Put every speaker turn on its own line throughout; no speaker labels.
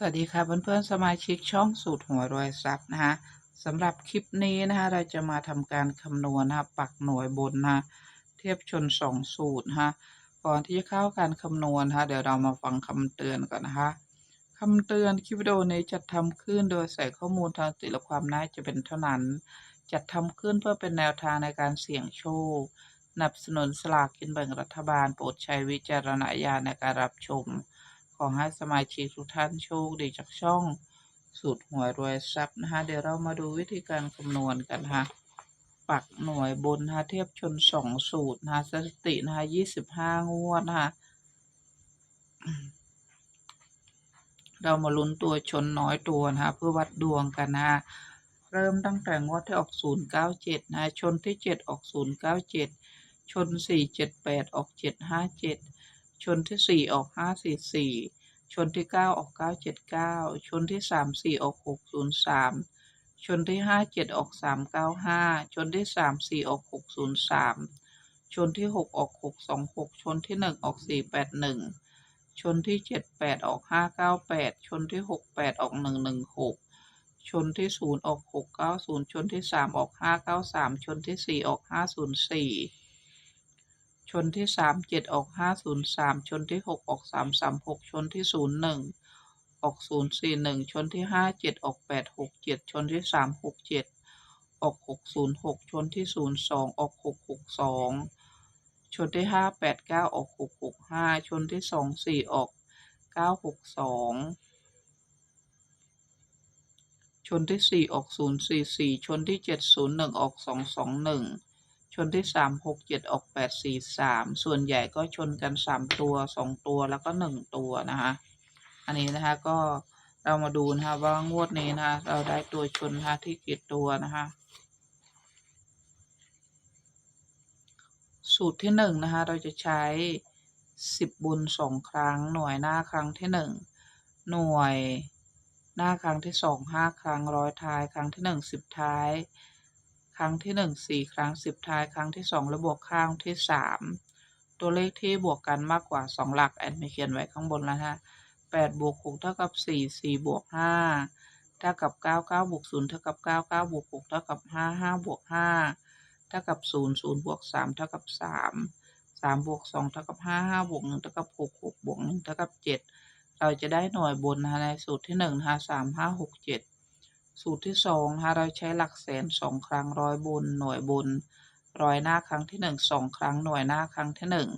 สวัสดีค่ะเพื่อนๆสมาชิกช่องสูตรหัวรวยทรัพย์นะคะสำหรับคลิปนี้นะคะเราจะมาทำการคำนวณนะะปักหน่วยบนนะเทียบชนสองสูตรนะคะก่อนที่จะเข้าการคำนวณนะะเดี๋ยวเรามาฟังคำเตือนก่อนนะคะคำเตือนคลิปวิดีโอนี้จัดทำขึ้นโดยใส่ข้อมูลทางสติละความน่าจะเป็นเท่านั้น จัดทำขึ้นเพื่อเป็นแนวทางในการเสี่ยงโชคสนับสนุนสลากกินแบ่งรัฐบาลโปรดใช้วิจารณญาณในการรับชม ขอให้สมาชิกทุกท่านโชคดีจากช่องสูตรหวยรวยทรัพย์นะคะเดี๋ยวเรามาดูวิธีการคำนวณกันนะคะปักหน่วยบนนะคะเทียบชนสองสูตรนะคะสถิตินะคะยี่สิบห้างวดนะคะเรามาลุ้นตัวชนน้อยตัวนะคะเพื่อวัดดวงกันนะคะเริ่มตั้งแต่งวดที่ออกศูนย์เก้าเจ็ดนะชนที่เจ็ดออกศูนย์เก้าเจ็ดชนสี่เจ็ดแปดออกเจ็ดห้าเจ็ด ชนที่สี่ออกห้าสี่สี่ชนที่เก้าออกเก้าเจ็ดเก้าชนที่สามสี่ออกหกศูนย์สามชนที่ห้าเจ็ดออกสามเก้าห้าชนที่สามสี่ออกหกศูนย์สามชนที่หกออกหกสองหกชนที่หนึ่งออกสี่แปดหนึ่งชนที่เจ็ดแปดออกห้าเก้าแปดชนที่หกแปดออกหนึ่งหนึ่งหกชนที่ศูนย์ออกหกเก้าศูนย์ชนที่สามออกห้าเก้าสามชนที่สี่ออกห้าศูนย์สี่ ชนที่สามเจ็ดออกห้าศูนย์สามชนที่หกออกสามสามหกชนที่ศูนย์หนึ่งออกศูนย์สี่หนึ่งชนที่ห้าเจ็ดออกแปดหกเจ็ดชนที่สามหกเจ็ดออกหกศูนย์หกชนที่ศูนย์สองออกหกหกสองชนที่ห้าแปดเก้าออกหกหกห้าชนที่สองสี่ออกเก้าหกสองชนที่สี่ออกศูนย์สี่สี่ชนที่เจ็ดศูนย์หนึ่งออกสองสองหนึ่ง นที่สามหกเจ็ดออกแปดสี่สามส่วนใหญ่ก็ชนกันสามตัวสองตัวแล้วก็หนึ่งตัวนะคะอันนี้นะคะก็เรามาดูนะคะว่างวดนี้นะคะเราได้ตัวชนนะคะที่กี่ตัวนะคะสูตรที่หนึ่งนะคะเราจะใช้สิบบุญสองครั้ง หน่วยหน้าครั้งที่หนึ่งหน่วยหน้าครั้งที่สองห้าครั้งร้อยท้าย ครั้งที่หนึ่งสิบท้าย ครั้งที่หนึ่งสี่ครั้งสิบท้ายครั้งที่สองและบวกข้างที่สามตัวเลขที่บวกกันมากกว่าสองหลักแอนไม่เขียนไว้ข้างบนแล้วนะแปดบวกหกเท่ากับสี่สี่บวกห้าเท่ากับเก้าเก้าบวกศูนย์เท่ากับเก้าเก้าบวกหกเท่ากับห้าห้าบวกห้าเท่ากับศูนย์ศูนย์บวกสามเท่ากับสามสามบวกสองเท่ากับห้าห้าบวกหนึ่งเท่ากับหกหกบวกหนึ่งเท่ากับเจ็ดเราจะได้หน่วยบนนะในสูตรที่หนึ่งนะคะสามห้าหกเจ็ด สูตรที่สองนะคะเราใช้หลักแสนสองครั้งร้อยบนหน่วยบนร้อยหน้าครั้งที่หนึ่งสองครั้งหน่วยหน้าครั้งที่หนึ่ง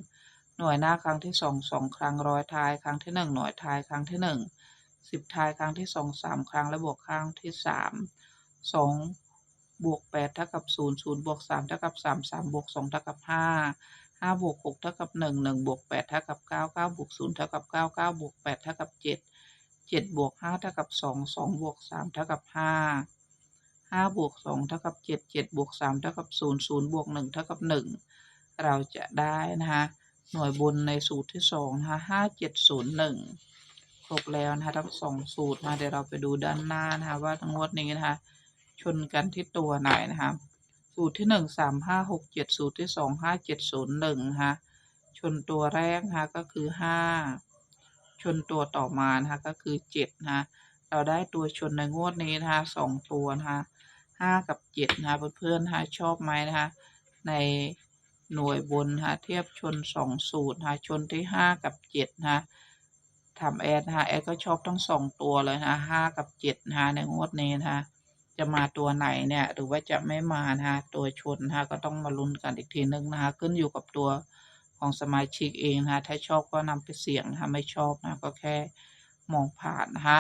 หน่วยหน้าครั้งที่สองสองครั้งร้อยท้ายครั้งที่หนึ่งหน่วยท้ายครั้งที่หนึ่งสิบท้ายครั้งที่สองสามครั้งและบวกครั้งที่สามสองบวกแปดเท่ากับศูนย์ศูนย์บวกสามเท่ากับสามสามบวกสองเท่ากับห้าห้าบวกหกเท่ากับหนึ่งหนึ่งบวกแปดเท่ากับเก้าเก้าบวกศูนย์เท่ากับเก้าเก้าบวกแปดเท่ากับเจ็ด เจ็ดบวกห้าเท่ากับสองสองบวกสามเท่ากับห้าห้าบวกสองเท่ากับเจ็ดเจ็ดบวกสามเท่ากับศูนย์ศูนย์บวกหนึ่งเท่ากับหนึ่งเราจะได้นะคะหน่วยบนในสูตรที่สองนะคะห้าเจ็ดศูนย์หนึ่งครบแล้วนะคะทั้งสองสูตรนะเดี๋ยวเราไปดูด้านหน้านะคะว่าทั้งวดนี้นะคะชนกันที่ตัวไหนนะคะสูตรที่หนึ่งสามห้าหกเจ็ดสูตรที่สองห้าเจ็ดศูนย์หนึ่งนะคะชนตัวแรกนะคะก็คือห้า ชนตัวต่อมานะคะก็คือเจ็ดนะคะเราได้ตัวชนในงวดนี้นะคะสองตัวนะคะห้ากับเจ็ดนะคะเพื่อนๆนะคะชอบไหมนะคะในหน่วยบนนะคะเทียบชนสองสูตรนะคะชนที่ห้ากับเจ็ดนะคะทำแอดนะคะแอดก็ชอบทั้งสองตัวเลยนะห้ากับเจ็ดนะคะในงวดนี้นะคะจะมาตัวไหนเนี่ยหรือว่าจะไม่มานะคะตัวชนนะคะก็ต้องมาลุ้นกันอีกทีนึงนะคะขึ้นอยู่กับตัว ของสมาชิกเองนะคะถ้าชอบก็นำไปเสี่ยงนะคะไม่ชอบนะก็แค่มองผ่านนะคะ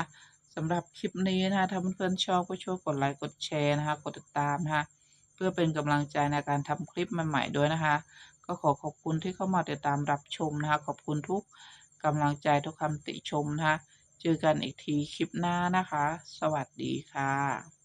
สำหรับคลิปนี้นะคะถ้าเพื่อนๆชอบก็ช่วยกดไลค์กดแชร์นะคะกดติดตามนะคะเพื่อเป็นกำลังใจในการทำคลิปใหม่ๆด้วยนะคะ ก็ขอขอบคุณที่เข้ามาติดตามรับชมนะคะขอบคุณทุกกำลังใจทุกคำติชมนะคะเจอกันอีกทีคลิปหน้านะคะ สวัสดีค่ะ